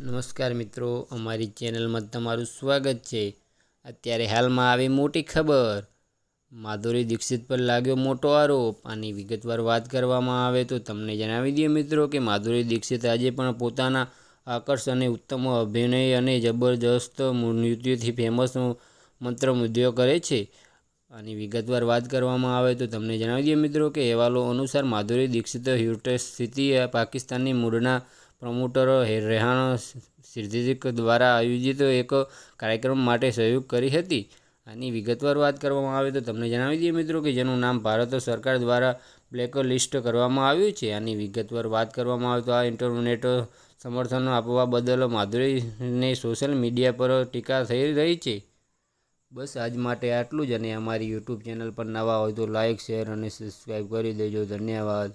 નમસ્કાર મિત્રો, અમારી ચેનલમાં તમારું સ્વાગત છે. અત્યારે હાલમાં આવી મોટી ખબર. માધુરી દીક્ષિત પર લાગ્યો મોટો આરોપ. આની વિગતવાર વાત કરવામાં આવે તો તમને જણાવી દઈએ મિત્રો કે માધુરી દીક્ષિત આજે પણ પોતાના આકર્ષ અને ઉત્તમ અભિનય અને જબરજસ્ત નૃત્યથી ફેમસ મંત્રમુગ્ધો કરે છે. આની વિગતવાર વાત કરવામાં આવે તો તમને જણાવી દઈએ મિત્રો કે અહેવાલો અનુસાર માધુરી દીક્ષિત યુનિવર્સિટી પાકિસ્તાનની મૂળના પ્રમોટર રેહાન સિદ્દીક દ્વારા આયોજિત એક કાર્યક્રમ માટે સહયોગ કરી હતી. આની વિગતવાર વાત કરવામાં આવે તો તમને જણાવી દઈએ મિત્રો કે જેનું નામ ભારત સરકાર દ્વારા બ્લેક લિસ્ટ કરવામાં આવ્યું છે. આની વિગતવાર વાત કરવામાં આવે તો આ ઇન્ટરનેટ સમર્થન આપવા બદલ માધુરીને સોશિયલ મીડિયા પર ટીકા થઈ રહી છે. બસ આજ માટે આટલું જ અને અમારી યુટ્યુબ ચેનલ પર નવા હોય તો લાઇક શેર અને સબસ્ક્રાઈબ કરી દેજો. ધન્યવાદ.